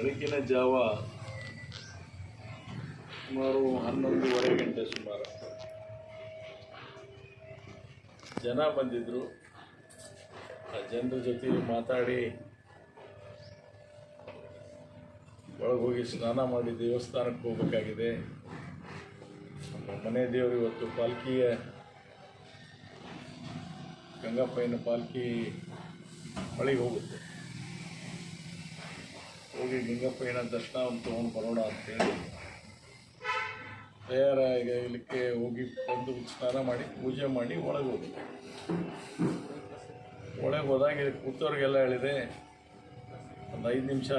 ಬೆಳಗಿನ ಜಾವ ಸುಮಾರು ಹನ್ನೊಂದುವರೆ ಗಂಟೆ ಸುಮಾರು. ಜನ ಬಂದಿದ್ದರು ಆ ಜನರ ಜೊತೆ ಮಾತಾಡಿ ಒಳಗೆ ಸ್ನಾನ ಮಾಡಿ ದೇವಸ್ಥಾನಕ್ಕೆ ಹೋಗಬೇಕಾಗಿದೆ. ನಮ್ಮ ಮನೆ ದೇವರು ಇವತ್ತು ಪಾಲ್ಕಿಯ ಗಂಗಪ್ಪಯ್ಯನ ಪಾಲ್ಕಿ ಮಳೆಗೆ ಹೋಗುತ್ತೆ. ಹೋಗಿ ಗಂಗಪ್ಪಯ್ಯನ ದರ್ಶನ ಒಂದು ತೊಗೊಂಡು ಬರೋಣ ಅಂತೇಳಿ ತಯಾರಾಗಲಿಕ್ಕೆ ಹೋಗಿ ಬಂದು ಸ್ನಾನ ಮಾಡಿ, ಪೂಜೆ ಮಾಡಿ ಒಳಗೆ ಹೋಗಿ ಒಳಗೆ ಹೋದಾಗ ಕೂತವ್ರಿಗೆಲ್ಲ ಹೇಳಿದೆ, ಒಂದು ಐದು ನಿಮಿಷ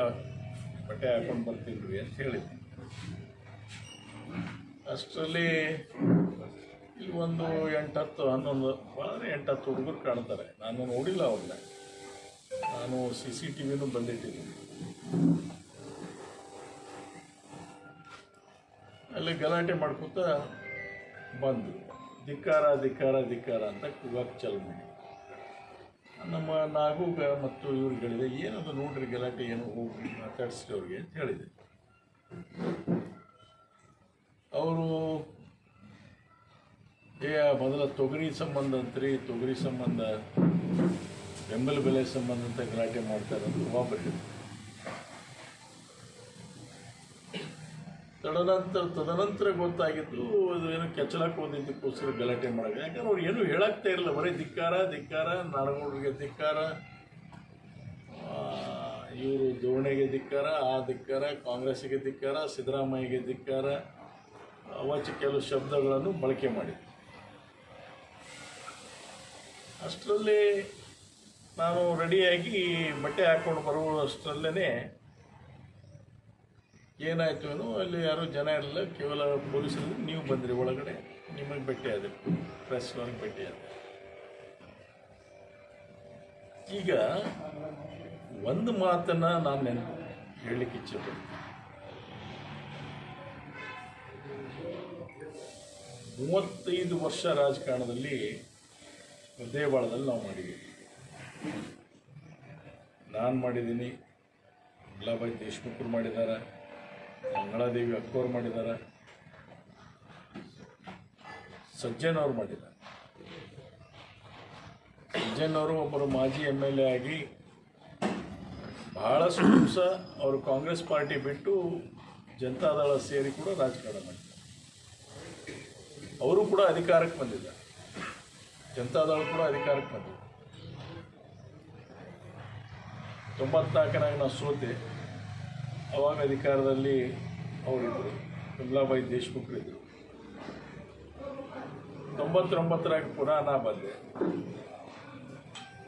ಬಟ್ಟೆ ಹಾಕೊಂಡು ಬರ್ತಿದ್ವಿ ಅಂತ ಹೇಳಿದ್ವಿ. ಅಷ್ಟರಲ್ಲಿ ಇಲ್ಲಿ ಒಂದು ಎಂಟತ್ತು, ಹನ್ನೊಂದು ಭಾಳ ಎಂಟತ್ತು ಹುಡುಗರು ಕಾಣ್ತಾರೆ. ನಾನು ನೋಡಿಲ್ಲ ಅವ್ರನ್ನ. ನಾನು ಸಿ ಸಿ ಟಿ ವಿನೂ ಬಂದಿಟ್ಟಿದ್ದೀನಿ. ಅಲ್ಲಿ ಗಲಾಟೆ ಮಾಡ್ಕೊತ ಬಂದು ಧಿಕ್ಕಾರ ಧಿಕ್ಕಾರ ಧಿಕ್ಕಾರ ಅಂತ ಕೂಗಕ್ಕೆ ಚಾಲು ಮಾಡಿ. ನಮ್ಮ ನಾಗೂಗ ಮತ್ತು ಇವ್ರಿಗೆ ಹೇಳಿದೆ ಏನದು ನೋಡ್ರಿ ಗಲಾಟೆ, ಏನು ಹೋಗಿ ಮಾತಾಡಿಸ್ರಿ ಅವ್ರಿಗೆ ಅಂತ ಹೇಳಿದೆ. ಅವರು, ಏ ಮೊದಲ ತೊಗರಿ ಸಂಬಂಧ ಅಂತ್ರಿ, ತೊಗರಿ ಸಂಬಂಧ ಬೆಂಬಲ ಬೆಲೆ ಸಂಬಂಧ ಅಂತ ಗಲಾಟೆ ಮಾಡ್ತಾರೆ ಅಂತ ಒಬ್ಬರು ತದನಂತರ ತದನಂತರ ಗೊತ್ತಾಗಿದ್ದು ಅದು ಏನೋ ಕೆಚ್ಚಲಕ್ಕೆ ಹೋದಿದ್ದಕ್ಕೋಸ್ಕರ ಗಲಾಟೆ ಮಾಡೋದು. ಯಾಕಂದ್ರೆ ಅವ್ರು ಏನು ಹೇಳಾಗ್ತಾ ಇರಲಿಲ್ಲ. ಬರೀ ಧಿಕ್ಕಾರ ಧಿಕ್ಕಾರ, ನಾಡಗೌಡರಿಗೆ ಧಿಕ್ಕಾರ ಇವರು ದೋಣಿಗೆ ಧಿಕ್ಕಾರ, ಆ ಧಿಕ್ಕಾರ, ಕಾಂಗ್ರೆಸ್ಸಿಗೆ ಧಿಕ್ಕಾರ, ಸಿದ್ದರಾಮಯ್ಯಗೆ ಧಿಕ್ಕಾರ ಅವಚ ಕೆಲವು ಶಬ್ದಗಳನ್ನು ಬಳಕೆ ಮಾಡಿದ್ದೆ ಅಷ್ಟರಲ್ಲಿ ನಾನು ರೆಡಿಯಾಗಿ ಬಟ್ಟೆ ಹಾಕ್ಕೊಂಡು ಬರುವಷ್ಟರಲ್ಲೇ ಏನಾಯಿತು ಏನೋ, ಅಲ್ಲಿ ಯಾರೂ ಜನ ಇರಲಿಲ್ಲ, ಕೇವಲ ಪೊಲೀಸರು. ನೀವು ಬಂದ್ರಿ ಒಳಗಡೆ, ನಿಮಗೆ ಭೇಟಿ ಪ್ರೆಸ್ ಪ್ರೆಸ್ನವ್ರಿಗೆ ಭೇಟಿ ಅದು ಈಗ ಒಂದು ಮಾತನ್ನು ನಾನು ನೆನಪು ಹೇಳಲಿಕ್ಕೆ ಇಚ್ಛೆ ಮೂವತ್ತೈದು ವರ್ಷ ರಾಜಕಾರಣದಲ್ಲಿ ಹೃದಯಬಾಳದಲ್ಲಿ ನಾವು ಮಾಡಿದ್ದೀವಿ. ನಾನು ಮಾಡಿದ್ದೀನಿ ಗುಲಾಬಾಯಿ ದೇಶ್ಮುಖರು ಮಾಡಿದ್ದಾರೆ. ಮಂಗಳಾದೇವಿ ಅಕ್ಕೋರು ಮಾಡಿದ್ದಾರೆ. ಸಜ್ಜನ್ ಅವರು ಮಾಡಿದ್ದಾರೆ. ಸಜ್ಜನ್ ಅವರು ಒಬ್ಬರು ಮಾಜಿ ಎಂ ಎಲ್ ಎ ಆಗಿ ಬಹಳಷ್ಟು ದಿವಸ ಅವರು ಕಾಂಗ್ರೆಸ್ ಪಾರ್ಟಿ ಬಿಟ್ಟು ಜನತಾದಳ ಸೇರಿ ಕೂಡ ರಾಜಕಾರಣ ಮಾಡಿದ್ದಾರೆ. ಅವರು ಕೂಡ ಅಧಿಕಾರಕ್ಕೆ ಬಂದಿದ್ದಾರೆ. ಜನತಾದಳ ಕೂಡ ಅಧಿಕಾರಕ್ಕೆ ಬಂದಿದೆ ತೊಂಬತ್ನಾಲ್ಕನಾಗ ನಾವು ಸೋತೆ. ಅವಾಗ ಅಧಿಕಾರದಲ್ಲಿ ಅವರಿದ್ದರು ಕಮಲಾಬಾಯಿ ದೇಶ್ಮುಖರಿದ್ದರು ತೊಂಬತ್ತೊಂಬತ್ತರಾಗ ಪುನಃ ನಾ ಬಂದೆ.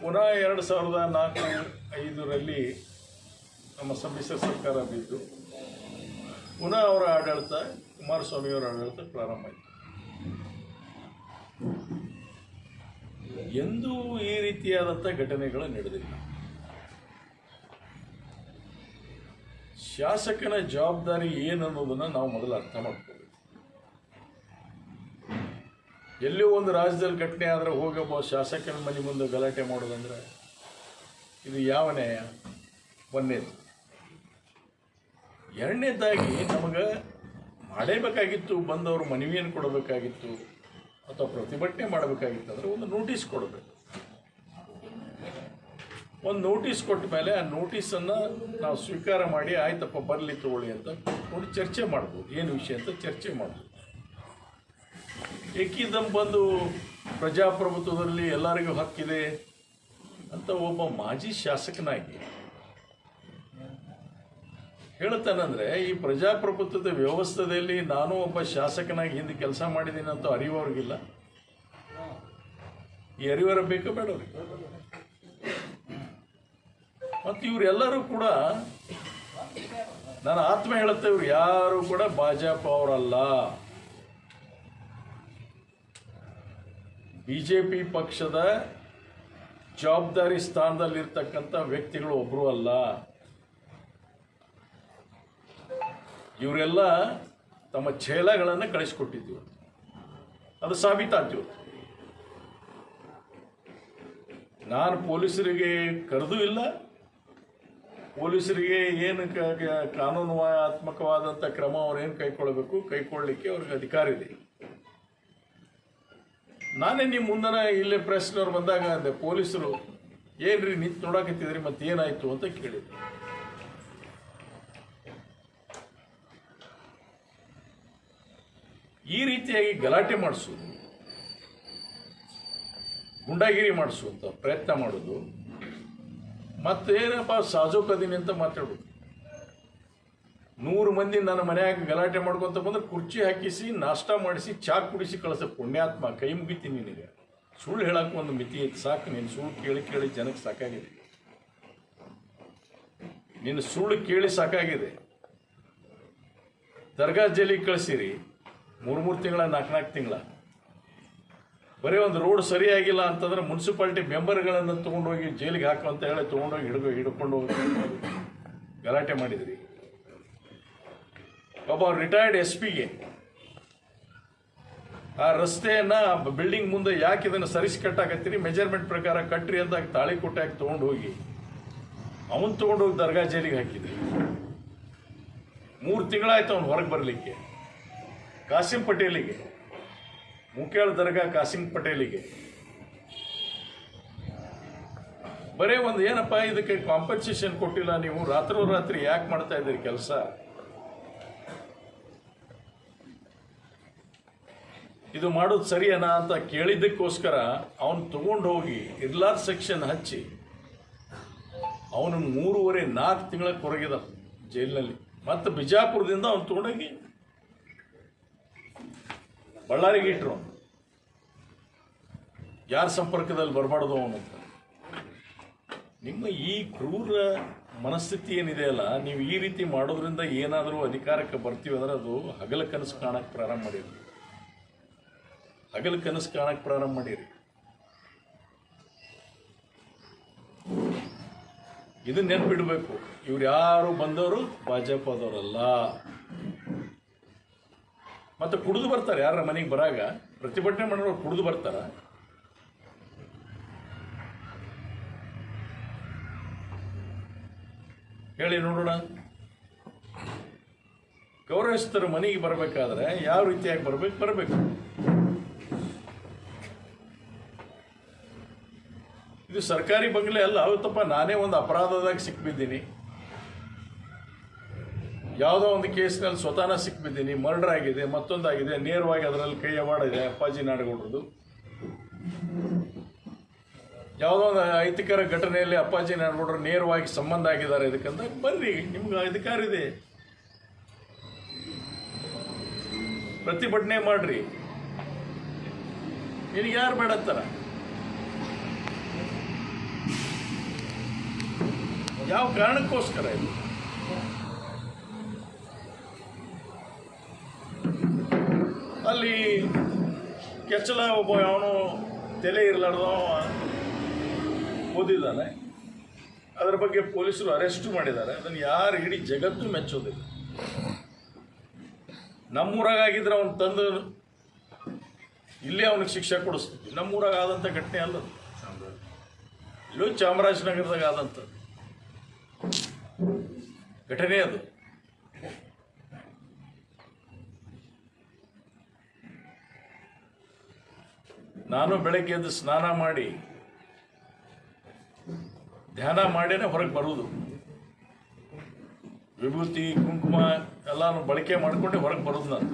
ಪುನಃ ಎರಡು ಸಾವಿರದ ನಾಲ್ಕು ಐದರಲ್ಲಿ ನಮ್ಮ ಸಮ್ಮಿಶ್ರ ಸರ್ಕಾರ ಬಿದ್ದು, ಪುನಃ ಅವರ ಆಡಳಿತ, ಕುಮಾರಸ್ವಾಮಿಯವರ ಆಡಳಿತ ಪ್ರಾರಂಭ ಆಯಿತು. ಎಂದೂ ಈ ರೀತಿಯಾದಂಥ ಘಟನೆಗಳು ನಡೆದಿಲ್ಲ. ಶಾಸಕನ ಜವಾಬ್ದಾರಿ ಏನು ಅನ್ನೋದನ್ನು ನಾವು ಮೊದಲು ಅರ್ಥ ಮಾಡ್ಕೋಬೇಕು. ಎಲ್ಲೋ ಒಂದು ರಾಜ್ಯದಲ್ಲಿ ಘಟನೆ ಆದರೆ ಹೋಗಬ ಶಾಸಕನ ಮನೆ ಮುಂದೆ ಗಲಾಟೆ ಮಾಡೋದಂದ್ರೆ ಇದು ಯಾವ ನ್ಯಾಯ ಒಂದನೇದು ಎರಡನೇದಾಗಿ ನಮಗೆ ಮಾಡೇಬೇಕಾಗಿತ್ತು, ಬಂದವರು ಮನವಿಯನ್ನು ಕೊಡಬೇಕಾಗಿತ್ತು ಅಥವಾ ಪ್ರತಿಭಟನೆ ಮಾಡಬೇಕಾಗಿತ್ತು ಅಂದರೆ ಒಂದು ನೋಟಿಸ್ ಕೊಡಬೇಕು. ಒಂದು ನೋಟಿಸ್ ಕೊಟ್ಟ ಮೇಲೆ ಆ ನೋಟಿಸನ್ನು ನಾವು ಸ್ವೀಕಾರ ಮಾಡಿ ಆಯ್ತಪ್ಪ, ಬರಲಿ ತಗೊಳ್ಳಿ ಅಂತ ನೋಡಿ ಚರ್ಚೆ ಮಾಡ್ಬೋದು. ಏನು ವಿಷಯ ಅಂತ ಚರ್ಚೆ ಮಾಡ್ಬೋದು. ಏಕಿದಂ ಬಂದು ಪ್ರಜಾಪ್ರಭುತ್ವದಲ್ಲಿ ಎಲ್ಲರಿಗೂ ಹಕ್ಕಿದೆ ಅಂತ ಒಬ್ಬ ಮಾಜಿ ಶಾಸಕನಾಗಿ ಹೇಳ್ತಾನಂದ್ರೆ, ಈ ಪ್ರಜಾಪ್ರಭುತ್ವದ ವ್ಯವಸ್ಥೆಯಲ್ಲಿ ನಾನು ಒಬ್ಬ ಶಾಸಕನಾಗಿ ಹಿಂದೆ ಕೆಲಸ ಮಾಡಿದ್ದೀನಿ ಅಂತ ಅರಿಯುವವ್ರಿಗಿಲ್ಲ ಈ ಅರಿವರ ಬೇಕು ಬೇಡ ಅವ್ರಿಗೆ ಮತ್ತು ಇವರೆಲ್ಲರೂ ಕೂಡ ನನ್ನ ಆತ್ಮ ಹೇಳುತ್ತೆ, ಇವ್ರು ಯಾರು ಕೂಡ ಭಾಜಪ ಅವರಲ್ಲ. ಬಿ ಜೆ ಪಿ ಪಕ್ಷದ ಜವಾಬ್ದಾರಿ ಸ್ಥಾನದಲ್ಲಿರ್ತಕ್ಕಂಥ ವ್ಯಕ್ತಿಗಳು ಒಬ್ಬರು ಅಲ್ಲ. ಇವರೆಲ್ಲ ತಮ್ಮ ಛೇಲಗಳನ್ನು ಕಳಿಸ್ಕೊಟ್ಟಿದ್ದೀವಿ ಅದು ಸಾಬೀತಾಗ್ತೀವಿ ನಾನು ಪೊಲೀಸರಿಗೆ ಕರೆದೂ ಇಲ್ಲ. ಪೊಲೀಸರಿಗೆ ಏನು ಕ- ಆತ್ಮಕವಾದಂಥ ಕ್ರಮ ಅವ್ರೇನು ಏನು ಕೈಗೊಳ್ಳಬೇಕು ಕೈಗೊಳ್ಳಲಿಕ್ಕೆ ಅವ್ರಿಗೆ ಅಧಿಕಾರ ಇದೆ. ನಾನೇ ನಿಮ್ಮ ಮುಂದನ ಇಲ್ಲೇ ಪ್ರೆಸ್ನವ್ರು ಬಂದಾಗ ಅಂದೆ, ಪೊಲೀಸರು, ಏನ್ರಿ ನಿಂತು ನೋಡಕತ್ತಿದ್ರಿ ಮತ್ತೆ ಏನಾಯ್ತು? ಅಂತ ಕೇಳಿದ್ರು. ಈ ರೀತಿಯಾಗಿ ಗಲಾಟೆ ಮಾಡಿಸೋದು, ಗುಂಡಾಗಿರಿ ಮಾಡಿಸುವಂಥ ಪ್ರಯತ್ನ ಮಾಡೋದು ಮತ್ತೇನಪ್ಪ ಸಾಜೋಕದೀನಿ ಅಂತ ಮಾತಾಡೋದು ನೂರು ಮಂದಿ ನನ್ನ ಮನೆಯಾಗ ಗಲಾಟೆ ಮಾಡ್ಕೊಂತ ಬಂದ್ರೆ ಕುರ್ಚಿ ಹಾಕಿಸಿ, ನಾಷ್ಟ ಮಾಡಿಸಿ, ಚಾ ಕುಡಿಸಿ ಕಳಿಸ. ಪುಣ್ಯಾತ್ಮ, ಕೈ ಮುಗಿತೀನಿ ನಿನಗೆ. ಸುಳ್ಳು ಹೇಳಕ್ಕೆ ಒಂದು ಮಿತಿ ಐತಿ. ಸಾಕು, ನೀನು ಸುಳ್ಳು ಕೇಳಿ ಕೇಳಿ ಜನಕ್ಕೆ ಸಾಕಾಗಿದೆ. ನಿನ್ನ ಸುಳ್ಳು ಕೇಳಿ ಸಾಕಾಗಿದೆ. ದರ್ಗಾ ಜೈಲಿಗೆ ಕಳಿಸಿರಿ. ಮೂರು ಮೂರು ತಿಂಗಳ, ನಾಲ್ಕು ನಾಲ್ಕು ತಿಂಗಳ. ಬರೀ ಒಂದು ರೋಡ್ ಸರಿಯಾಗಿಲ್ಲ ಅಂತಂದ್ರೆ ಮುನ್ಸಿಪಾಲ್ಟಿ ಮೆಂಬರ್ಗಳನ್ನು ತೊಗೊಂಡೋಗಿ ಜೈಲಿಗೆ ಹಾಕು ಅಂತ ಹೇಳಿ ತೊಗೊಂಡೋಗಿ ಹಿಡ್ಕೊ ಹಿಡ್ಕೊಂಡು ಹೋಗಿ ಗಲಾಟೆ ಮಾಡಿದ್ರಿ. ಒಬ್ಬ ರಿಟೈರ್ಡ್ ಎಸ್ ಪಿಗೆ ಆ ರಸ್ತೆಯನ್ನು ಬಿಲ್ಡಿಂಗ್ ಮುಂದೆ ಯಾಕೆ ಇದನ್ನು ಸರಿಸಿ ಕಟ್ಟಾಕತ್ತೀರಿ ಮೆಜರ್ಮೆಂಟ್ ಪ್ರಕಾರ ಕಟ್ರಿ ಅಂತ ತಾಳಿ ಕೊಟ್ಟಾಕಿ ತೊಗೊಂಡು ಹೋಗಿ ಅವನ್ ತೊಗೊಂಡು ಹೋಗಿ ದರ್ಗಾ ಜೈಲಿಗೆ ಹಾಕಿದ್ರಿ. ಮೂರು ತಿಂಗಳಾಯ್ತು ಅವ್ನು ಹೊರಗೆ ಬರಲಿಕ್ಕೆ ಕಾಸಿಂ ಪಟೇಲಿಗೆ ಮುಖ್ಯಾಳ ದರ್ಗಾ ಕಾಸಿಂ ಪಟೇಲಿಗೆ. ಬರೇ ಒಂದು ಏನಪ್ಪ ಇದಕ್ಕೆ ಕಾಂಪನ್ಸೇಷನ್ ಕೊಟ್ಟಿಲ್ಲ ನೀವು? ರಾತ್ರೋರಾತ್ರಿ ಯಾಕೆ ಮಾಡ್ತಾ ಇದ್ದೀರಿ ಕೆಲಸ? ಇದು ಮಾಡೋದು ಸರಿಯನಾ ಅಂತ ಕೇಳಿದ್ದಕ್ಕೋಸ್ಕರ ಅವನು ತಗೊಂಡು ಹೋಗಿ ಇರ್ಲಾರ್ ಸೆಕ್ಷನ್ ಹಚ್ಚಿ, ಅವನು ಮೂರುವರೆ ನಾಲ್ಕು ತಿಂಗಳ ಕೊರಗಿದ ಜೈಲಿನಲ್ಲಿ. ಮತ್ತು ಬಿಜಾಪುರದಿಂದ ಅವನು ತಗೊಂಡೋಗಿ ಬಳ್ಳಾರಿಗೆ ಇಟ್ಟರು ಯಾರ ಸಂಪರ್ಕದಲ್ಲಿ ಬರಬಾರ್ದು ಅವನು ಅಂತ. ನಿಮ್ಮ ಈ ಕ್ರೂರ ಮನಸ್ಥಿತಿ ಏನಿದೆ ಅಲ್ಲ, ನೀವು ಈ ರೀತಿ ಮಾಡೋದ್ರಿಂದ ಏನಾದರೂ ಅಧಿಕಾರಕ್ಕೆ ಬರ್ತೀವಿ ಅಂದ್ರೆ ಅದು ಹಗಲ ಕನಸು ಕಾಣಕ್ಕೆ ಪ್ರಾರಂಭ ಮಾಡಿರಿ. ಹಗಲ ಕನಸು ಕಾಣಕ್ಕೆ ಪ್ರಾರಂಭ ಮಾಡಿರಿ. ಇದನ್ನ ನೆನ್ಪಿಡಬೇಕು. ಇವ್ರು ಯಾರು ಬಂದವರು? ಭಾಜಪದವರಲ್ಲ. ಮತ್ತೆ ಕುಡಿದು ಬರ್ತಾರೆ ಯಾರ ಮನೆಗೆ ಬರಾಗ? ಪ್ರತಿಭಟನೆ ಮಾಡೋರು ಕುಡಿದು ಬರ್ತಾರ. ಹೇಳಿ ನೋಡೋಣ. ಗೌರವಸ್ಥರು ಮನೆಗೆ ಬರಬೇಕಾದ್ರೆ ಯಾವ ರೀತಿಯಾಗಿ ಬರ್ಬೇಕು? ಬರಬೇಕು. ಇದು ಸರ್ಕಾರಿ ಬಂಗ್ಲೆ ಅಲ್ಲ ಅವತ್ತಪ್ಪ ನಾನೇ ಒಂದು ಅಪರಾಧದಾಗ ಸಿಕ್ಬಿದ್ದೀನಿ. ಯಾವುದೋ ಒಂದು ಕೇಸ್ನಲ್ಲಿ ಸ್ವತಃ ಸಿಕ್ಬಿದ್ದೀನಿ ಮರ್ಡರ್ ಆಗಿದೆ, ಮತ್ತೊಂದಾಗಿದೆ, ನೇರವಾಗಿ ಅದರಲ್ಲಿ ಕೈ ಇದೆ ಅಪ್ಪಾಜಿ ನಾಡಗೌಡರದು ಯಾವುದೋ ಒಂದು ಅಹಿತಕರ ಘಟನೆಯಲ್ಲಿ ಅಪ್ಪಾಜಿ ನಾಡಗೌಡರು ನೇರವಾಗಿ ಸಂಬಂಧ ಆಗಿದ್ದಾರೆ ಇದಕ್ಕಂತ ಬನ್ನಿ ನಿಮ್ಗೆ ಅಧಿಕಾರ ಇದೆ. ಪ್ರತಿಭಟನೆ ಮಾಡ್ರಿ. ನಿನಗೆ ಯಾರು ಬೇಡ ಅಂತಾರ ಯಾವ ಕಾರಣಕ್ಕೋಸ್ಕರ ಇದು? ಅಲ್ಲಿ ಕೆಚ್ಚಲ ಒಬ್ಬ ಅವನು ತಲೆ ಇರಲಾರ್ದ ಓದಿದ್ದಾನೆ. ಅದರ ಬಗ್ಗೆ ಪೊಲೀಸರು ಅರೆಸ್ಟ್ ಮಾಡಿದ್ದಾರೆ. ಅದನ್ನು ಯಾರು ಇಡೀ ಜಗತ್ತು ಮೆಚ್ಚೋದಿಲ್ಲ. ನಮ್ಮೂರಾಗಿದ್ರೆ ಅವನು ತಂದು ಇಲ್ಲೇ ಅವನಿಗೆ ಶಿಕ್ಷೆ ಕೊಡಿಸ್ತೀವಿ ನಮ್ಮೂರಾಗ ಆದಂಥ ಘಟನೆ ಅಲ್ಲ. ಇಲ್ಲೂ ಚಾಮರಾಜನಗರದಾಗ ಆದಂಥ ಘಟನೆ ಅದು. ನಾನು ಬೆಳಗ್ಗೆ ಎದ್ದು ಸ್ನಾನ ಮಾಡಿ, ಧ್ಯಾನ ಮಾಡಿನೇ ಹೊರಗೆ ಬರುವುದು. ವಿಭೂತಿ, ಕುಂಕುಮ ಎಲ್ಲಾನು ಬಳಕೆ ಮಾಡಿಕೊಂಡು ಹೊರಗೆ ಬರೋದು ನಾನು.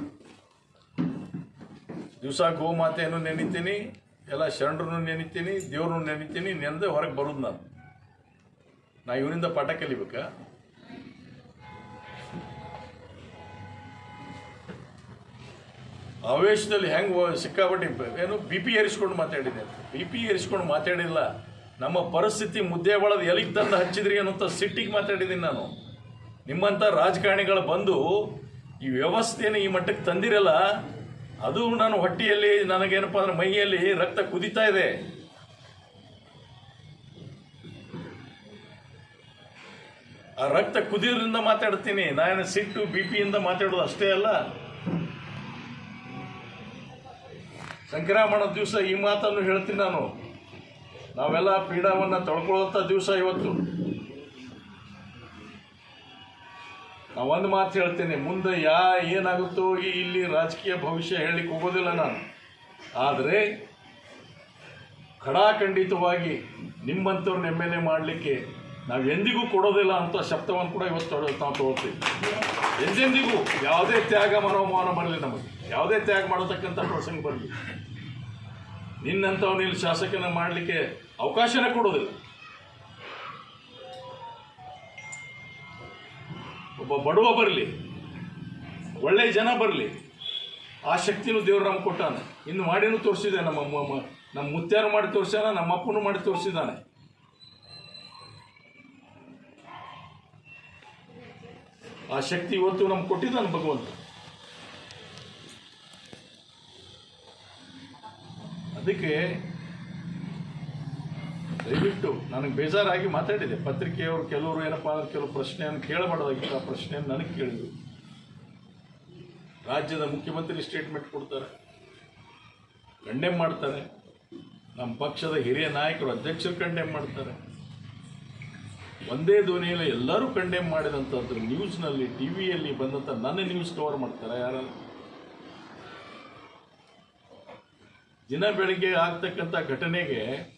ದಿವಸ ಗೋಮಾತೆಯನ್ನು ನೆನಿತೀನಿ, ಎಲ್ಲ ಶರಣರನ್ನು ನೆನಿತೀನಿ, ದೇವ್ರನ್ನು ನೆನಿತೀನಿ, ನೆನೆದೇ ಹೊರಗೆ ಬರೋದು ನಾನು. ನಾ ಇವರಿಂದ ಪಾಠ ಕಲಿಬೇಕಾ? ಆವೇಶದಲ್ಲಿ ಹೆಂಗೆ ಸಿಕ್ಕಾಬಿಟ್ಟು ಬ- ಏನು ಬಿ ಪಿ ಏರಿಸ್ಕೊಂಡು ಮಾತಾಡಿದೆ ಬಿ ಪಿ ಏರಿಸ್ಕೊಂಡು ಮಾತಾಡಿಲ್ಲ. ನಮ್ಮ ಪರಿಸ್ಥಿತಿ ಮುದ್ದೆ ಒಳಗೆ ಎಲ್ಲಿಗೆ ತಂದು ಹಚ್ಚಿದ್ರಿ ಅನ್ನೋಂಥ ಸಿಟ್ಟಿಗೆ ಮಾತಾಡಿದ್ದೀನಿ ನಾನು. ನಿಮ್ಮಂಥ ರಾಜಕಾರಣಿಗಳು ಬಂದು ಈ ವ್ಯವಸ್ಥೆಯನ್ನು ಈ ಮಟ್ಟಕ್ಕೆ ತಂದಿರಲ್ಲ, ಅದು ನಾನು ಹೊಟ್ಟೆಯಲ್ಲಿ ನನಗೇನಪ್ಪ ಅಂದ್ರೆ ಮೈಯಲ್ಲಿ ರಕ್ತ ಕುದಿತಾ ಇದೆ. ಆ ರಕ್ತ ಕುದಿಯೋದ್ರಿಂದ ಮಾತಾಡ್ತೀನಿ. ನಾನು ಸಿಟ್ಟು, ಬಿ ಪಿಯಿಂದ ಮಾತಾಡೋದು ಅಷ್ಟೇ ಅಲ್ಲ. ಸಂಕ್ರಮಣ ದಿವಸ ಈ ಮಾತನ್ನು ಹೇಳ್ತೀನಿ ನಾನು. ನಾವೆಲ್ಲ ಪೀಡಾವನ್ನು ತೊಳ್ಕೊಳ್ಳೋಂಥ ದಿವಸ ಇವತ್ತು. ನಾ ಒಂದು ಮಾತು ಹೇಳ್ತೇನೆ, ಮುಂದೆ ಯಾ ಏನಾಗುತ್ತೋ ಇಲ್ಲಿ ರಾಜಕೀಯ ಭವಿಷ್ಯ ಹೇಳಲಿಕ್ಕೆ ಹೋಗೋದಿಲ್ಲ ನಾನು. ಆದರೆ ಖಡಾಖಂಡಿತವಾಗಿ ನಿಮ್ಮಂಥವ್ರನ್ನ ಎಂ ಎಲ್ ಎ ಮಾಡಲಿಕ್ಕೆ ನಾವು ಎಂದಿಗೂ ಕೊಡೋದಿಲ್ಲ ಅಂತ ಶಬ್ದವನ್ನು ಕೂಡ ಇವತ್ತು ನಾವು ತಗೊಳ್ತೀವಿ. ಎಂದೆಂದಿಗೂ ಯಾವುದೇ ತ್ಯಾಗ ಮನೋಮಾನ ಬರಲಿ ನಮಗೆ. ಯಾವುದೇ ತ್ಯಾಗ ಮಾಡತಕ್ಕಂಥ ಪ್ರಸಂಗ ಬರಲಿ. ನಿನ್ನಂಥವ್ ಇಲ್ಲಿ ಶಾಸಕನ ಮಾಡಲಿಕ್ಕೆ ಅವಕಾಶನೇ ಕೊಡೋದಿಲ್ಲ. ಒಬ್ಬ ಬಡವ ಬರಲಿ, ಒಳ್ಳೆ ಜನ ಬರಲಿ, ಆ ಶಕ್ತಿನೂ ದೇವ್ರು ನಮ್ಗೆ ಕೊಟ್ಟಾನೆ. ಇನ್ನು ಮಾಡಿನೂ ತೋರಿಸಿದೆ, ನಮ್ಮ ನಮ್ಮ ಮುತ್ಯಾರು ಮಾಡಿ ತೋರಿಸ್ಯಾನ, ನಮ್ಮ ಅಪ್ಪನೂ ಮಾಡಿ ತೋರಿಸಿದ್ದಾನೆ ಆ ಶಕ್ತಿ ಇವತ್ತು ನಮ್ಗೆ ಕೊಟ್ಟಿದ್ದಾನೆ ಭಗವಂತ. ಅದಕ್ಕೆ ದಯವಿಟ್ಟು ನನಗೆ ಬೇಜಾರಾಗಿ ಮಾತಾಡಿದೆ. ಪತ್ರಿಕೆಯವರು ಕೆಲವರು ಏನಪ್ಪ ಅಂದ್ರೆ ಕೆಲವು ಪ್ರಶ್ನೆಯನ್ನು ಕೇಳಬಾರ್ದಾಗಿತ್ತು. ಆ ಪ್ರಶ್ನೆಯನ್ನು ನನಗೆ ಕೇಳಿದ್ರು. ರಾಜ್ಯದ ಮುಖ್ಯಮಂತ್ರಿ ಸ್ಟೇಟ್ಮೆಂಟ್ ಕೊಡ್ತಾರೆ. ಕಂಡೆಮ್ ಮಾಡ್ತಾರೆ. ನಮ್ಮ ಪಕ್ಷದ ಹಿರಿಯ ನಾಯಕರು, ಅಧ್ಯಕ್ಷರು ಕಂಡೆಮ್ ಮಾಡ್ತಾರೆ. ಒಂದೇ ಧ್ವನಿಯಲ್ಲಿ ಎಲ್ಲರೂ ಕಂಡೆಮ್ ಮಾಡಿದಂಥದ್ದು ನ್ಯೂಸ್ನಲ್ಲಿ ಟಿ ವಿಯಲ್ಲಿ ಬಂದಂಥ ನನ್ನ ನ್ಯೂಸ್ ಕವರ್ ಮಾಡ್ತಾರೆ ಯಾರು? ದಿನ ಬೆಳಗ್ಗೆ ಆಗ್ತಕ್ಕಂಥ ಘಟನೆಗೆ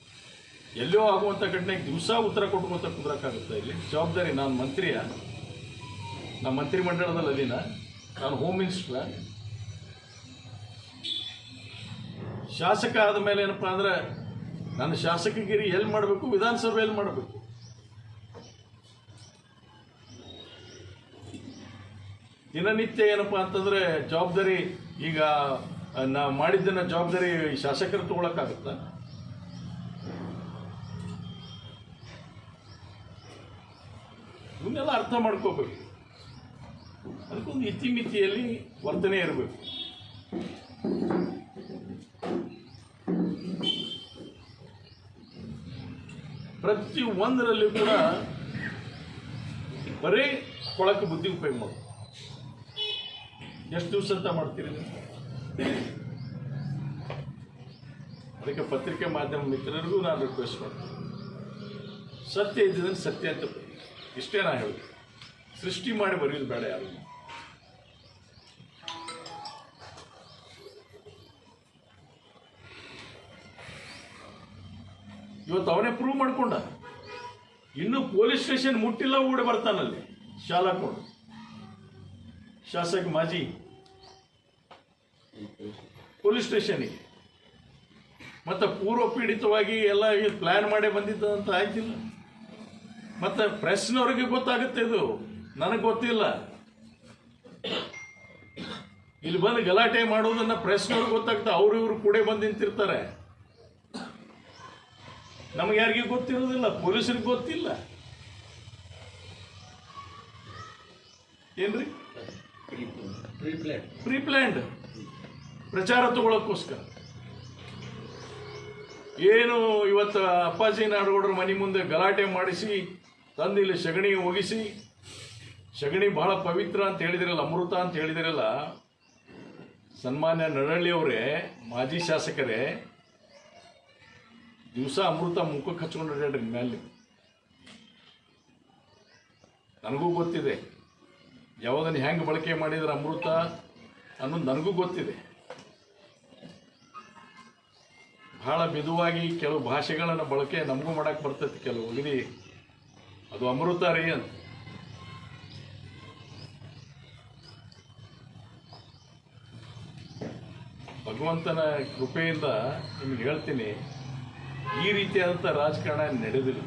ಎಲ್ಲೋ ಆಗುವಂಥ ಘಟನೆಗೆ ದಿವಸ ಉತ್ತರ ಕೊಟ್ಕೊಂತ ಕುದುರಕ್ಕಾಗುತ್ತೆ ಇಲ್ಲಿ? ಜವಾಬ್ದಾರಿ ನಾನು ಮಂತ್ರಿಯ. ನಾನು ಮಂತ್ರಿ ಮಂಡಳದಲ್ಲಿ ಅದಿನ ನಾನು ಹೋಮ್ ಮಿನಿಸ್ಟ್ರ ಶಾಸಕ ಆದ ಮೇಲೆ ಏನಪ್ಪ ಅಂದ್ರೆ, ನನ್ನ ಶಾಸಕಗಿರಿ ಎಲ್ಲಿ ಮಾಡಬೇಕು? ವಿಧಾನಸಭೆಯಲ್ಲಿ ಮಾಡಬೇಕು. ದಿನನಿತ್ಯ ಏನಪ್ಪ ಅಂತಂದ್ರೆ ಜವಾಬ್ದಾರಿ ಈಗ ನಾ ಮಾಡಿದ್ದನ್ನ ಜವಾಬ್ದಾರಿ ಶಾಸಕರು ತಗೊಳಕ್ಕಾಗುತ್ತಾ? ಇವನ್ನೆಲ್ಲ ಅರ್ಥ ಮಾಡ್ಕೋಬೇಕು. ಅದಕ್ಕೊಂದು ಇತಿಮಿತಿಯಲ್ಲಿ ವರ್ತನೆ ಇರಬೇಕು. ಪ್ರತಿ ಒಂದರಲ್ಲಿ ಕೂಡ ಬರೀ ಕೊಳಕ್ಕೆ ಬುದ್ಧಿ ಉಪಯೋಗ ಮಾಡು ಎಷ್ಟು ದಿವಸ ಅಂತ ಮಾಡ್ತೀರಿ? ಅದಕ್ಕೆ ಪತ್ರಿಕೆ ಮಾಧ್ಯಮ ಮಿತ್ರರಿಗೂ ನಾನು ರಿಕ್ವೆಸ್ಟ್ ಮಾಡ್ತೀನಿ. ಸತ್ಯ ಇದ್ದಿದ್ರೆ ಸತ್ಯ ಅಂತ. ಇಷ್ಟೇ ನಾನು ಹೇಳಿ ಸೃಷ್ಟಿ ಮಾಡಿ ಬರೆಯೋದು ಬೇಡ ಯಾರು. ಇವತ್ತು ಅವನೇ ಪ್ರೂವ್ ಮಾಡ್ಕೊಂಡ. ಇನ್ನು ಪೊಲೀಸ್ ಸ್ಟೇಷನ್ ಮುಟ್ಟಿಲ್ಲ ಓಡಿ ಬರ್ತಾನಲ್ಲಿ. ಶಾಲಾ ಕೊಂಡು ಶಾಸಕ ಮಾಜಿ ಪೊಲೀಸ್ ಸ್ಟೇಷನಿಗೆ ಮತ್ತು ಪೂರ್ವ ಪೀಡಿತವಾಗಿ ಎಲ್ಲ ಪ್ಲ್ಯಾನ್ ಮಾಡೇ ಬಂದಿದ್ದ ಅಂತ ಆಯ್ತಿಲ್ಲ. ಮತ್ತು ಪ್ರೆಸ್ನವ್ರಿಗೆ ಗೊತ್ತಾಗುತ್ತೆ ಇದು. ನನಗೆ ಗೊತ್ತಿಲ್ಲ. ಇಲ್ಲಿ ಬಂದು ಗಲಾಟೆ ಮಾಡೋದನ್ನ ಪ್ರೆಸ್ನವ್ರಿಗೆ ಗೊತ್ತಾಗ್ತಾ ಅವ್ರು ಇವರು ಕೂಡ ಬಂದು ನಿಂತಿರ್ತಾರೆ. ನಮಗೆ ಯಾರಿಗೂ ಗೊತ್ತಿರೋದಿಲ್ಲ ಪೊಲೀಸರಿಗೆ ಗೊತ್ತಿಲ್ಲ. ಏನ್ರಿ? ಪ್ರೀ ಪ್ಲ್ಯಾಂಡ್ ಪ್ರಚಾರ ತಗೊಳ್ಳೋಕ್ಕೋಸ್ಕರ ಏನು ಇವತ್ತು ಅಪ್ಪಾಜಿ ನಾಡಗೌಡರ ಮನೆ ಮುಂದೆ ಗಲಾಟೆ ಮಾಡಿಸಿ, ತಂದಿಲ್ಲಿ ಸಗಣಿ ಒಗಿಸಿ, ಸಗಣಿ ಬಹಳ ಪವಿತ್ರ ಅಂತ ಹೇಳಿದಿರಲ್ಲ, ಅಮೃತ ಅಂತ ಹೇಳಿದಿರಲ್ಲ, ಸನ್ಮಾನ್ಯ ನರಳ್ಳಿ ಅವರೇ, ಮಾಜಿ ಶಾಸಕರೇ, ದಿವಸ ಅಮೃತ ಮುಖಕ್ಕೆ ಹಚ್ಕೊಂಡು ಮೇಲೆ ನನಗೂ ಗೊತ್ತಿದೆ ಯಾವುದನ್ನು ಹೆಂಗೆ ಬಳಕೆ ಮಾಡಿದ್ರೆ ಅಮೃತ ಅನ್ನೋದು ನನಗೂ ಗೊತ್ತಿದೆ. ಬಹಳ ಮೆದುವಾಗಿ ಕೆಲವು ಭಾಷೆಗಳನ್ನು ಬಳಕೆ ನಮಗೂ ಮಾಡಕ್ಕೆ ಬರ್ತೈತಿ ಕೆಲವು ಅಗದಿ ಅದು ಅಮೃತ ರೀ ಅಂತ. ಭಗವಂತನ ಕೃಪೆಯಿಂದ ನಿಮ್ಗೆ ಹೇಳ್ತೀನಿ, ಈ ರೀತಿಯಾದಂಥ ರಾಜಕಾರಣ ನಡೆದಿಲ್ಲ.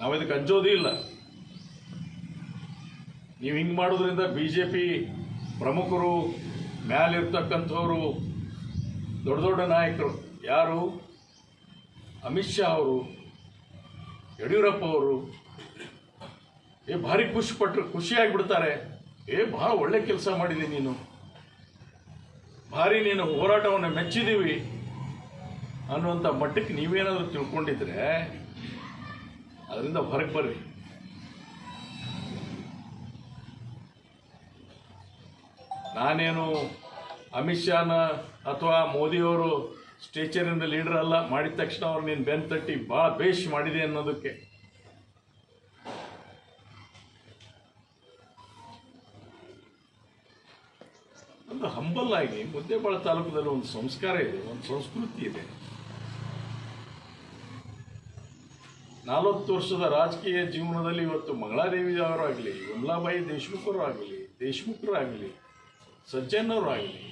ನಾವು ಇದಕ್ಕೆ ಅಂಜೋದೇ ಇಲ್ಲ. ನೀವು ಹಿಂಗೆ ಮಾಡೋದ್ರಿಂದ ಬಿ ಜೆ ಪಿ ಪ್ರಮುಖರು ಮ್ಯಾಲಿರ್ತಕ್ಕಂಥವ್ರು ದೊಡ್ಡ ದೊಡ್ಡ ನಾಯಕರು ಯಾರು? ಅಮಿತ್ ಶಾ ಅವರು, ಯಡಿಯೂರಪ್ಪ ಅವರು. ಏ, ಭಾರಿ ಖುಷಿ ಪಟ್ಟರು ಖುಷಿಯಾಗಿಬಿಡ್ತಾರೆ ಏ ಭಾಳ ಒಳ್ಳೆ ಕೆಲಸ ಮಾಡಿದೆ ನೀನು. ಭಾರಿ ನೀನು ಹೋರಾಟವನ್ನು ಮೆಚ್ಚಿದ್ದೀವಿ ಅನ್ನುವಂಥ ಮಟ್ಟಕ್ಕೆ ನೀವೇನಾದರೂ ತಿಳ್ಕೊಂಡಿದ್ರೆ ಅದರಿಂದ ಹೊರಗೆ ಬರ್ರಿ. ನಾನೇನು ಅಮಿತ್ ಶಾನ ಅಥವಾ ಮೋದಿಯವರು ಸ್ಟೇಚರಿಂದ ಲೀಡರ್ ಅಲ್ಲ, ಮಾಡಿದ ತಕ್ಷಣ ಅವ್ರು ನೀನು ಬೆನ್ ತಟ್ಟಿ ಭಾಳ ಬೇಷ್ ಮಾಡಿದೆ ಅನ್ನೋದಕ್ಕೆ. ಒಂದು ಹಂಬಲ್ ಆಗಿ ಮುದ್ದೇಬಾಳ ತಾಲೂಕದಲ್ಲಿ ಒಂದು ಸಂಸ್ಕಾರ ಇದೆ, ಒಂದು ಸಂಸ್ಕೃತಿ ಇದೆ. ನಾಲ್ವತ್ತು ವರ್ಷದ ರಾಜಕೀಯ ಜೀವನದಲ್ಲಿ ಇವತ್ತು ಮಂಗಳಾದೇವಿ ಅವರಾಗಲಿ ವಿಮಲಾಬಾಯಿ ದೇಶ್ಮುಖರು ಆಗಲಿ ದೇಶ್ಮುಖರಾಗಲಿ ಸಜ್ಜನವರಾಗಲಿ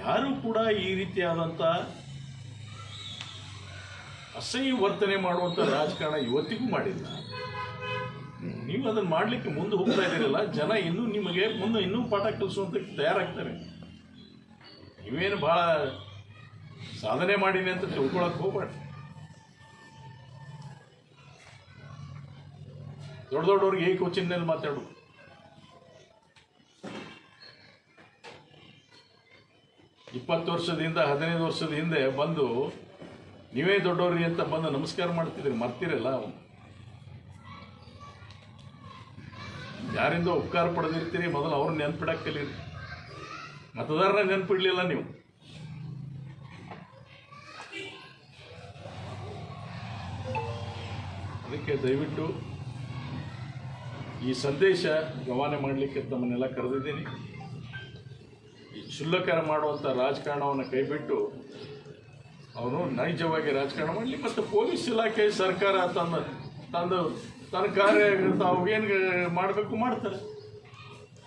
ಯಾರೂ ಕೂಡ ಈ ರೀತಿಯಾದಂಥ ಅಸಹ್ಯ ವರ್ತನೆ ಮಾಡುವಂಥ ರಾಜಕಾರಣ ಇವತ್ತಿಗೂ ಮಾಡಿಲ್ಲ. ನೀವು ಅದನ್ನು ಮಾಡಲಿಕ್ಕೆ ಮುಂದೆ ಹೋಗ್ತಾ ಇದ್ದೀರಲ್ಲ, ಜನ ಇನ್ನೂ ನಿಮಗೆ ಮುಂದೆ ಇನ್ನೂ ಪಾಠ ಕಲಿಸುವಂತ ತಯಾರಾಗ್ತಾರೆ. ನೀವೇನು ಭಾಳ ಸಾಧನೆ ಮಾಡೀನಿ ಅಂತ ತಿಳ್ಕೊಳಕ್ಕೆ ಹೋಗ್ಬೇಡ್ರಿ ದೊಡ್ಡ ದೊಡ್ಡವ್ರಿಗೆ ಏಕ ವಚನದಲ್ಲಿ ಮಾತಾಡು. ಇಪ್ಪತ್ತು ವರ್ಷದಿಂದ, ಹದಿನೈದು ವರ್ಷದ ಹಿಂದೆ ಬಂದು, ನೀವೇ ದೊಡ್ಡವ್ರಿ ಅಂತ ಬಂದು ನಮಸ್ಕಾರ ಮಾಡ್ತಿದ್ರಿ, ಮರ್ತಿರಲ್ಲ ಯಾರಿಂದ ಉಪಕಾರ ಪಡೆದಿರ್ತೀರಿ? ಮೊದಲು ಅವ್ರನ್ನ ನೆನ್ಪಿಡಕ್ಕೆ ಕಲೀರಿ ಮತದಾರನ ನೆನ್ಪಿಡ್ಲಿಲ್ಲ ನೀವು. ಅದಕ್ಕೆ ದಯವಿಟ್ಟು ಈ ಸಂದೇಶ ರವಾನೆ ಮಾಡಲಿಕ್ಕೆ ತಮ್ಮನ್ನೆಲ್ಲ ಕರೆದಿದ್ದೀನಿ. ಈ ಕ್ಷುಲ್ಲಕರ ಮಾಡುವಂಥ ರಾಜಕಾರಣವನ್ನು ಕೈಬಿಟ್ಟು ಅವನು ನೈಜವಾಗಿ ರಾಜಕಾರಣ ಮಾಡಲಿ ಮತ್ತು ಪೊಲೀಸ್ ಇಲಾಖೆ ಸರ್ಕಾರ ತನ್ನ ತಂದು, ತನ್ನ ಕಾರ್ಯ ಅವ್ಗೇನು ಮಾಡಬೇಕು ಮಾಡ್ತಾರೆ.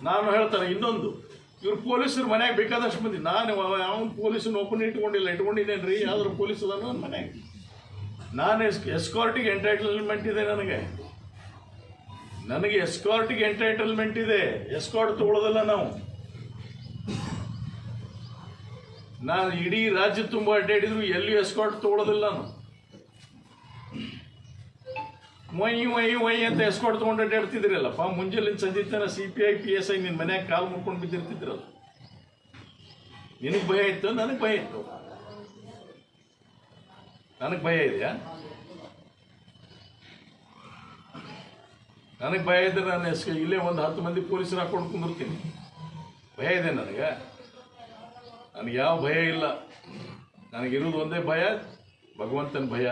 ನಾನು ಹೇಳ್ತಾರೆ ಇನ್ನೊಂದು, ಇವ್ರು ಪೊಲೀಸರು ಮನೆಗೆ ಬೇಕಾದಷ್ಟು ಮಂದಿ, ನಾನು ಅವನು ಪೊಲೀಸನ್ನು ಓಪನ್ ಇಟ್ಕೊಂಡಿಲ್ಲ ಇಟ್ಕೊಂಡಿದ್ದೇನೆ ರೀ ಯಾವ್ದಾರು ಪೊಲೀಸ್ ಅದಾನ ನನ್ನ ನಾನು ಎಸ್ ಎಸ್ಕಾರ್ಟಿಗೆ ಎಂಟೈಟಲ್ಮೆಂಟ್ ಇದೆ ನನಗೆ. ನನಗೆ ಎಸ್ಕಾರ್ಟಿಗೆ ಎಂಟೈಟಲ್ಮೆಂಟ್ ಇದೆ. ಎಸ್ಕಾರ್ಟ್ ತಗೊಳ್ಳೋದಲ್ಲ ನಾವು. ನಾನು ಇಡೀ ರಾಜ್ಯ ತುಂಬ ಅಡ್ಡಾಡಿದ್ರು ಎಲ್ಲೂ ಎಸ್ಕಾಟ್ ತೊಗೊಳೋದಿಲ್ಲ ನಾನು. ಮೈ ಮೈ ವೈ ಅಂತ ಎಸ್ಕಾಟ್ ತೊಗೊಂಡು ಅಡ್ಡಾಡ್ತಿದ್ರಲ್ಲಪ್ಪ ಮುಂಜಾನೆ ಸಂಜೆ ತನ C P I P S I ನಿನ್ನ ಮನ್ಯಾಗ ಕಾಲು ಮುಟ್ಕೊಂಡು ಬಿದ್ದಿರ್ತಿದ್ರಲ್ಲ. ನಿನಗೆ ಭಯ ಇತ್ತು? ನನಗೆ ಭಯ ಇತ್ತು? ನನಗೆ ಭಯ ಇದೆಯಾ? ನನಗೆ ಭಯ ಇದ್ದರೆ ನಾನು ಎಸ್ ಇಲ್ಲೇ ಒಂದು ಹತ್ತು ಮಂದಿ ಪೊಲೀಸರು ಹಾಕೊಂಡು ಕುಂದಿರ್ತೀನಿ. ಭಯ ಇದೆ ನನಗೆ. ನನಗೆ ಯಾವ ಭಯ ಇಲ್ಲ. ನನಗಿರೋದು ಒಂದೇ ಭಯ, ಭಗವಂತನ ಭಯ.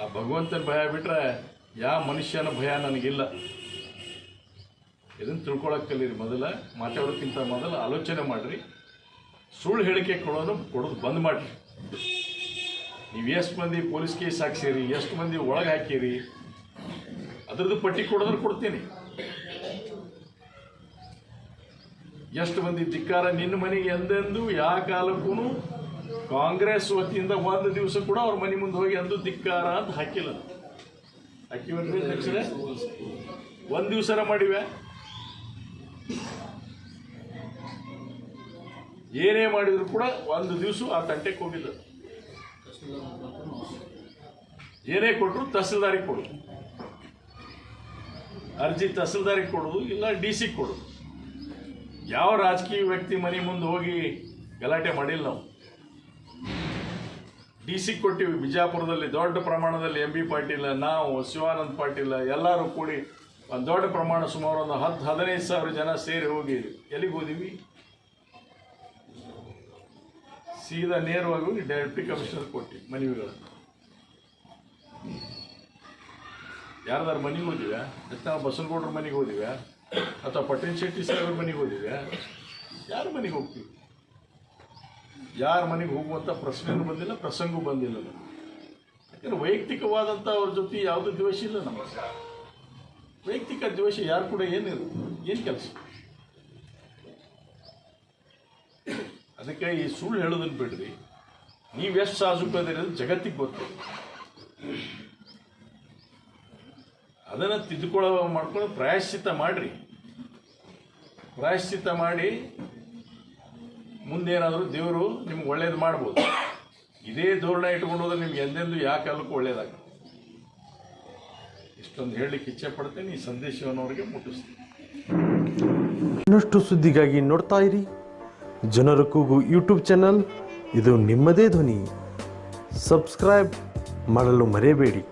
ಆ ಭಗವಂತನ ಭಯ ಬಿಟ್ಟರೆ ಯಾವ ಮನುಷ್ಯನ ಭಯ ನನಗಿಲ್ಲ. ಇದನ್ನು ತಿಳ್ಕೊಳಕ್ಕೆ ಕಲೀರಿ ಮೊದಲ, ಮಾತಾಡೋಕ್ಕಿಂತ ಮೊದಲು ಆಲೋಚನೆ ಮಾಡಿರಿ. ಸುಳ್ಳು ಹೇಳಿಕೆ ಕೊಡೋದು ಕೊಡೋದು ಬಂದ್ ಮಾಡಿರಿ. ನೀವು ಎಷ್ಟು ಮಂದಿ ಪೊಲೀಸ್ ಕೇಸ್ ಹಾಕ್ಸಿರಿ, ಎಷ್ಟು ಮಂದಿ ಒಳಗೆ ಹಾಕಿರಿ, ಅದ್ರದ್ದು ಪಟ್ಟಿ ಕೊಡೋದ್ರೆ ಕೊಡ್ತೀನಿ. ಎಷ್ಟು ಮಂದಿ ಧಿಕ್ಕಾರ ನಿನ್ನ ಮನೆಗೆ ಎಂದೆಂದು ಯಾವ ಕಾಲಕ್ಕೂ ಕಾಂಗ್ರೆಸ್ ವತಿಯಿಂದ ಒಂದು ದಿವಸ ಕೂಡ ಅವ್ರ ಮನೆ ಮುಂದೆ ಹೋಗಿ ಎಂದು ಧಿಕ್ಕಾರ ಅಂತ ಹಾಕಿಲ್ಲ. ಹಾಕಿವನ್ರಿ ಅಧ್ಯಕ್ಷರೇ ಒಂದು ದಿವಸರ ಮಾಡಿವೆ. ಏನೇ ಮಾಡಿದ್ರು ಕೂಡ ಒಂದು ದಿವಸ ಆ ತಂಟೆಗೆ ಹೋಗಿಲ್ಲ ಏನೇ ಕೊಟ್ಟರು ತಹಸೀಲ್ದಾರಿಗೆ ಕೊಡು. ಅರ್ಜಿ ತಹಸೀಲ್ದಾರಿಗೆ ಕೊಡೋದು, ಇಲ್ಲ ಡಿ ಸಿ ಕೊಡೋದು. ಯಾವ ರಾಜಕೀಯ ವ್ಯಕ್ತಿ ಮನೆ ಮುಂದೆ ಹೋಗಿ ಗಲಾಟೆ ಮಾಡಿಲ್ಲ ನಾವು? ಡಿ ಸಿ ಕೊಟ್ಟಿವಿ, ಬಿಜಾಪುರದಲ್ಲಿ ದೊಡ್ಡ ಪ್ರಮಾಣದಲ್ಲಿ ಎಂ ಬಿ ಪಾಟೀಲ, ನಾವು, ಶಿವಾನಂದ್ ಪಾಟೀಲ, ಎಲ್ಲರೂ ಕೂಡಿ ಒಂದು ದೊಡ್ಡ ಪ್ರಮಾಣ ಸುಮಾರು ಒಂದು ಹತ್ತು ಹದಿನೈದು ಸಾವಿರ ಜನ ಸೇರಿ ಹೋಗಿ ಎಲ್ಲಿಗೆ ಹೋದಿವಿ? ಸೀದಾ ನೇರವಾಗಿ ಹೋಗಿ ಡೆಪ್ಟಿ ಕಮಿಷನರ್ ಕೊಟ್ಟಿ ಮನವಿಗಳನ್ನು. ಯಾರ್ದಾರು ಮನೆಗೆ ಹೋದಿವ್ಯಾ? ಎತ್ತ ಬಸನಗೌಡ್ರ ಮನೆಗೆ ಹೋದಿವ್ಯಾ? ಅಥವಾ ಪಟೇಲ್ ಶೆಟ್ಟಿ ಸಾಹೇಬ್ರ ಮನೆಗೆ ಹೋದಿದೆ ಯಾರ ಮನೆಗೆ ಹೋಗ್ತೀವಿ ಯಾರ ಮನೆಗೆ ಹೋಗುವಂಥ ಪ್ರಶ್ನೆನೂ ಬಂದಿಲ್ಲ ಪ್ರಸಂಗೂ ಬಂದಿಲ್ಲ ನಮ್ಗೆ. ಯಾಕಂದ್ರೆ ವೈಯಕ್ತಿಕವಾದಂಥ ಅವ್ರ ಜೊತೆ ಯಾವುದೂ ದ್ವೇಷ ಇಲ್ಲ ನಮ್ಮ ವೈಯಕ್ತಿಕ ದ್ವೇಷ ಯಾರು ಕೂಡ ಏನಿಲ್ಲ, ಏನು ಕೆಲಸ? ಅದಕ್ಕೆ ಈ ಸುಳ್ಳು ಹೇಳೋದನ್ನ ಬಿಡ್ರಿ, ನೀವು ಎಷ್ಟು ಸಾಜುಕದಿರಿ ಅಂತ ಜಗತ್ತಿಗೆ ಗೊತ್ತು. ಅದನ್ನು ತಿದ್ದುಕೊಳ್ಳೋ ಮಾಡ್ಕೊಂಡು ಪ್ರಾಯಶ್ಚಿತ್ತ ಮಾಡಿರಿ. ಪ್ರಾಯಶ್ಚಿತ ಮಾಡಿ ಮುಂದೇನಾದರೂ ದೇವರು ನಿಮ್ಗೆ ಒಳ್ಳೇದು ಮಾಡ್ಬೋದು. ಇದೇ ಧೋರಣೆ ಇಟ್ಕೊಂಡು ಹೋದ್ರೆ ನಿಮ್ಗೆ ಎಂದೆಂದೂ ಕಾಲಕ್ಕೂ ಒಳ್ಳೇದಾಗುತ್ತೆ ಇಷ್ಟೊಂದು ಹೇಳಲಿಕ್ಕೆ ಇಚ್ಛೆ ಪಡ್ತೇನೆ, ಈ ಸಂದೇಶವನ್ನು ಅವರಿಗೆ ಮುಟ್ಟಿಸ್ತೀನಿ. ಇನ್ನಷ್ಟು ಸುದ್ದಿಗಾಗಿ ನೋಡ್ತಾ ಇರಿ. ಜನರ ಕೂಗು ಯೂಟ್ಯೂಬ್ ಚಾನಲ್. ಇದು ನಿಮ್ಮದೇ ಧ್ವನಿ. ಸಬ್ಸ್ಕ್ರೈಬ್ ಮಾಡಲು ಮರೆಯಬೇಡಿ.